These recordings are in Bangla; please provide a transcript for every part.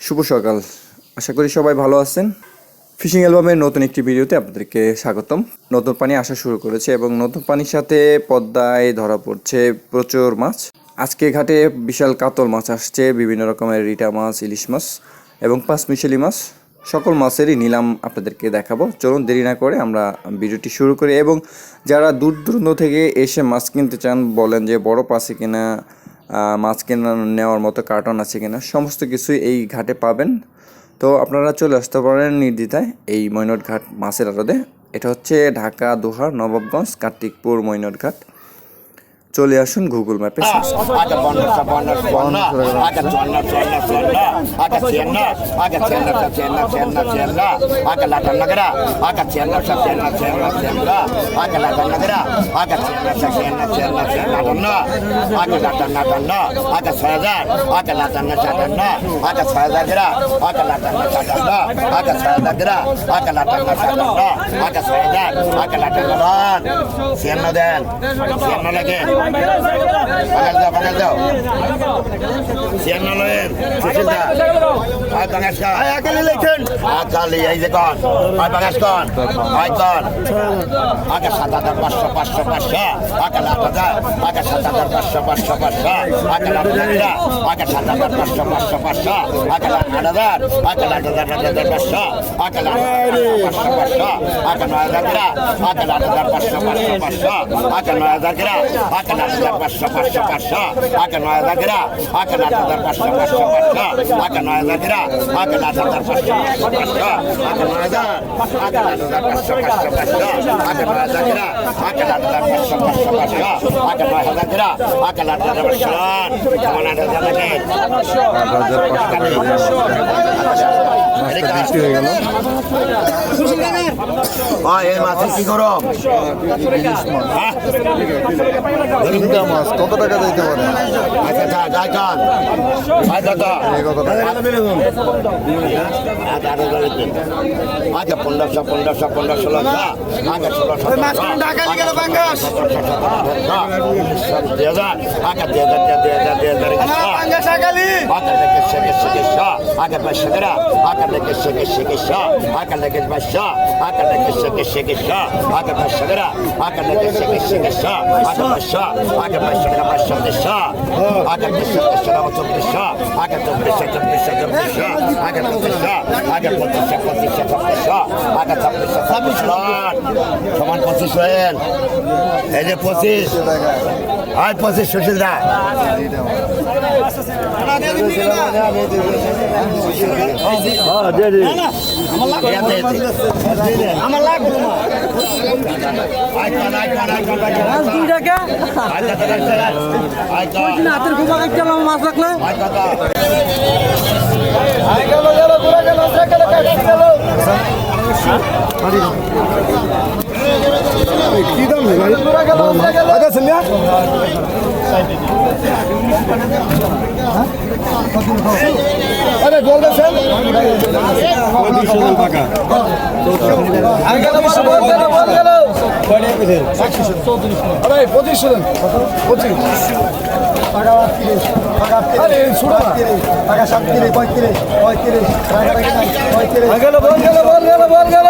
শুভ সকাল। আশা করি সবাই ভালো আছেন। ফিশিং অ্যালবামের নতুন একটি ভিডিওতে আপনাদেরকে স্বাগতম। নতুন পানি আসা শুরু করেছে এবং নতুন পানির সাথে পদ্মায় ধরা পড়ছে প্রচুর মাছ। আজকে ঘাটে বিশাল কাতল মাছ আসছে, বিভিন্ন রকমের রিটা মাছ, ইলিশ মাছ এবং পাঁচ মিশেলি মাছ। সকল মাছেরই নিলাম আপনাদেরকে দেখাবো। চলুন দেরি না করে আমরা ভিডিওটি শুরু করি এবং যারা দূর দূরান্ত থেকে এসে মাছ কিনতে চান, বলেন যে বড় পাশে কিনা মাছ কেনা নেওয়ার মতো কার্টন আছে কিনা, সমস্ত কিছুই এই ঘাটে পাবেন। তো আপনারা চলে আসতে পারেন নির্দ্বিধায় এই মৈনট ঘাট মাছের আড়দে এটা হচ্ছে ঢাকা, দোহার, নবাবগঞ্জ, কার্তিকপুর মৈনট ঘাট চলে আসুন গুগল ম্যাপে Aga bonus, bonus, bonus. Vai, vai, vai. Chonna. Aga chenna, aga chenna, sa chenna, chenna, chenna. Aga lata nagara. Aga chenna, sa chenna, chenna, chenna. Aga lata nagara. Aga chenna, sa chenna, chenna, chenna. Donna. Aga lata nagara. Aga sadar. Aga lata nagara. Aga sadar gira. Aga lata nagara. Aga sadar gira. Aga lata nagara. Aga sadar. Aga lata nagara. Chenna den. Chenna lagi. Pagal daw, pagal daw. Siyan na loyen. Susil da. Ay, pangas ka. Ay, akali leken. Akali, ay dekon. Aga lata dar pasya, pasya, pasya. Aga lata dar. Aga lata dar pasya, pasya, pasya. Aga lata dar. Aga lata dar pasya, pasya, pasya. Aga lata dar. Aga lata dar pasya, pasya, pasya. Aga lata dar. Aga lata dar pasya, pasya, pasya. Aga lata dar. Aga lata dar pasya. Kaman ada lagi. বৃষ্টি হয়ে গেল হ্যাঁ এই মাছ কি করো হ্যাঁ মাছ কত টাকা দিতে পারে। আচ্ছা আচ্ছা টাকা? আচ্ছা পনেরোশো পনেরোশো পনেরোশো ষোলো আচ্ছা ষোলোশো দুই হাজার আচ্ছা দুই হাজার দুই হাজার দুই হাজার আচ্ছা লেগে শেখে চিকিৎসা আগে বাসাগরা আগে লেগে শেখে চিকিৎসা আগে লেগে বাসা আগে লেগে শেখে চিকিৎসা আগে বাসাগরা আগে লেগে শেখে চিকিৎসা আগে বাসা আগে বাসাগরা বাসা দেশা আগে দেশা দেশা নাম চব্বিশা আগে চব্বিশা চব্বিশা চব্বিশা আগে চব্বিশা আগে পঁচিশা পঁচিশা চব্বিশা আগে ছাব্বিশা ছাব্বিশ লাখ সমান পঁচিশ হয়েন এই যে পঁচিশ আয় পঁচিশ সুশীল দা হাতের ঘুমা মাছ রাখলে কি দাম ভাই? আচ্ছা শুনিয়া আরে পঁচিশ। আরে ছোড়ো টাকা সাতত্রিশ পঁয়ত্রিশ পঁয়ত্রিশ পঁয়ত্রিশ গেল বল গেল বল গেল বল গেল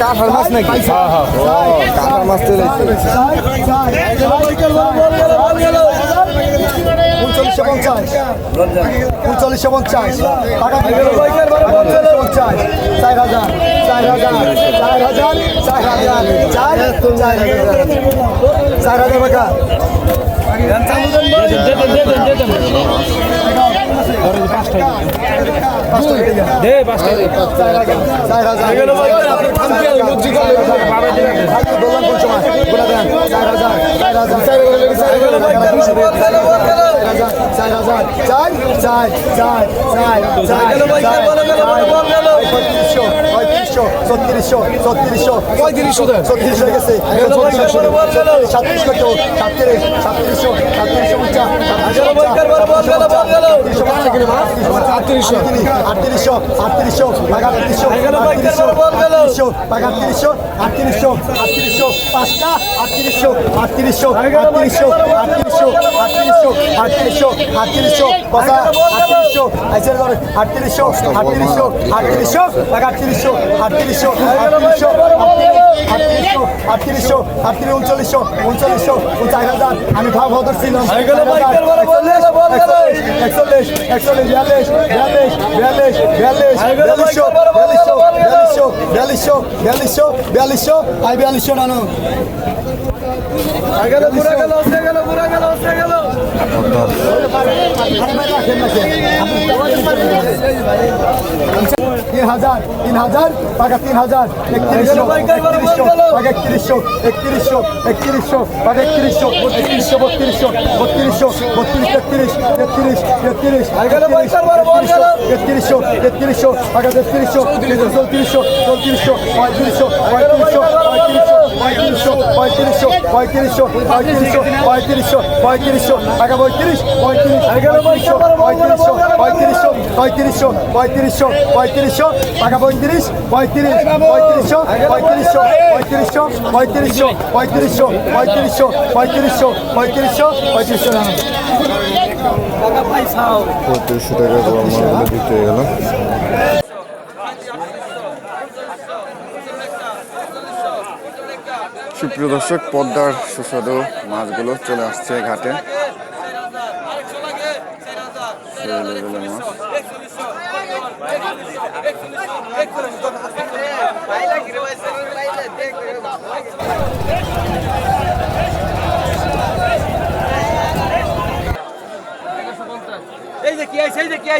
কাঁঠাল মাছ নাকি কাঁঠাল মাছ চলে Michael, উনচল্লিশশো পঞ্চাশ। উনচল্লিশশো পঞ্চাশ। টাকা পঞ্চাশ চার হাজার চার হাজার চার হাজার চার হাজার চার চার হাজার। চার হাজার টাকা। চার হাজার চার হাজার। হাজার চার হাজার চার চার চার চার পঁয়ত্রিশশো পঁয়ত্রিশশো ছত্রিশশো ছত্রিশশো পঁয়ত্রিশশো ছত্রিশশো হয়ে গেছে সাতত্রিশ কত সাতত্রিশ সাতত্রিশশো সাতত্রিশশো উচ্চা আটত্রিশশো আমি ভাব হদর ছিলাম একচল্লিশ একচল্লিশ বিয়াল্লিশ বিয়াল্লিশ বিয়াল্লিশ বিয়াল্লিশ বিয়াল্লিশশো বিয়াল্লিশশো বিয়াল্লিশশো বিয়াল্লিশশো বিয়াল্লিশশো আই বিয়াল্লিশশো নানো গেল পুরা গেল গেল পুরা গেল গেল আপনার তিন হাজার তিন হাজার টাকা তিন হাজার একত্রিশশো একত্রিশশো টাকা একত্রিশশো একত্রিশশো একত্রিশশো টাকা একত্রিশশো একত্রিশশো বত্রিশশো বত্রিশশো বত্রিশ তেত্রিশ তেত্রিশ তেত্রিশ তেত্রিশশো তেত্রিশশো টাকা তেত্রিশশো চৌত্রিশশো চৌত্রিশশো পঁয়ত্রিশশো পঁয়ত্রিশশো পঁয়ত্রিশশো পঁয়ত্রিশশো পঁয়ত্রিশশো পঁয়ত্রিশশো পঁয়ত্রিশশো পঁয়ত্রিশশো টাকা পঁয়ত্রিশ পঁয়ত্রিশ পঁয়ত্রিশশো পঁয়ত্রিশশো পঁয়ত্রিশশো পঁয়ত্রিশশো পঁয়ত্রিশশো পঁয়ত্রিশশো টাকা পঁয়ত্রিশ পঁয়ত্রিশ পঁয়ত্রিশশো পঁয়ত্রিশশো পঁয়ত্রিশশো পঁয়ত্রিশশো পঁয়ত্রিশশো পঁয়ত্রিশশো পঁয়ত্রিশশো পঁয়ত্রিশশো পঁয়ত্রিশশো পঁয়ত্রিশশো টাকা বিক্রি হয়ে গেল সুপ্রিয় দর্শক পদ্মার সুস্বাদু মাছগুলো চলে আসছে ঘাটে।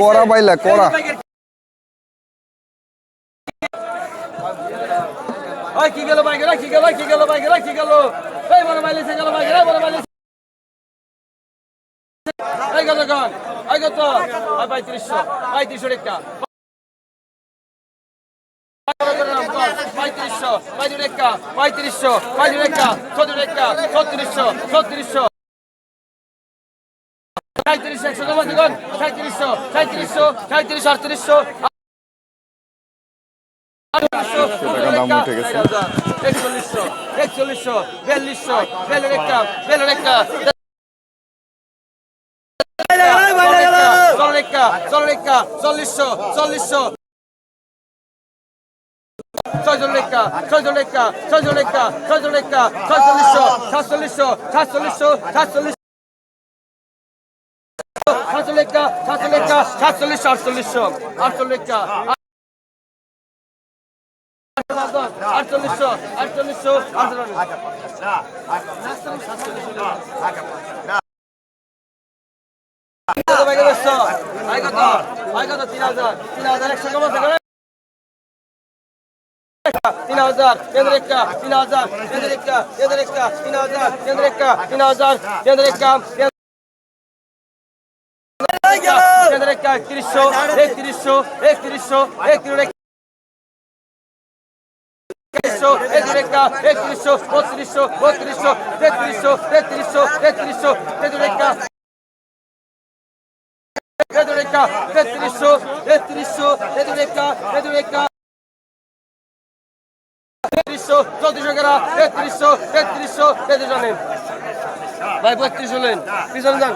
কড়া বাইলা কড়া। ওই কি গেল বাইক কি গেল কি গেল বাইক কি গেল এই বড় মাইলেছে গেল বাইক বড় মাইলেছে এই গেল গান এই গত ওই পঁয়ত্রিশশো পঁয়ত্রিশশো রেখা পঁয়ত্রিশশো পঁয়ত্রিশ রেখা পঁয়ত্রিশশো পঁয়ত্রিশ রেখা চৌত্রিশ রেখা ছত্রিশশো ছত্রিশশো সাঁত্রিশ একশো সাঁত্রিশশো সাঁত্রিশশো সাঁত্রিশ আটত্রিশশো দাম উঠে গেছে। একচল্লিশশো একচল্লিশশো বিয়াল্লিশশো বেলের একটা বেলের একটা চলরেখা চল্লিশশো সাতচল্লিশ সাতচল্লিশশো আটচল্লিশশো আটচল্লিশশো তিন হাজার কেন্দ্র একটা তিন হাজার কেন্দ্র একটা কেন্দ্র একটা তিন হাজার কেন্দ্র একটা তিন হাজার কেন্দ্র একটা একত্রিশশো একত্রিশশো একত্রিশশো একত্রিশ একত্রিশশো একত্রিশটা একত্রিশশো বত্রিশশো বত্রিশশো তেত্রিশশো তেত্রিশশো তেত্রিশশো তেত্রিশটা তেত্রিশটা তেত্রিশশো তেত্রিশশো তেত্রিশটা তেত্রিশটা তেত্রিশশো চৌত্রিশশো গেরা তেত্রিশশো তেত্রিশশো তেত্রিশ ভাই বত্রিশ হলেন পিছনে যান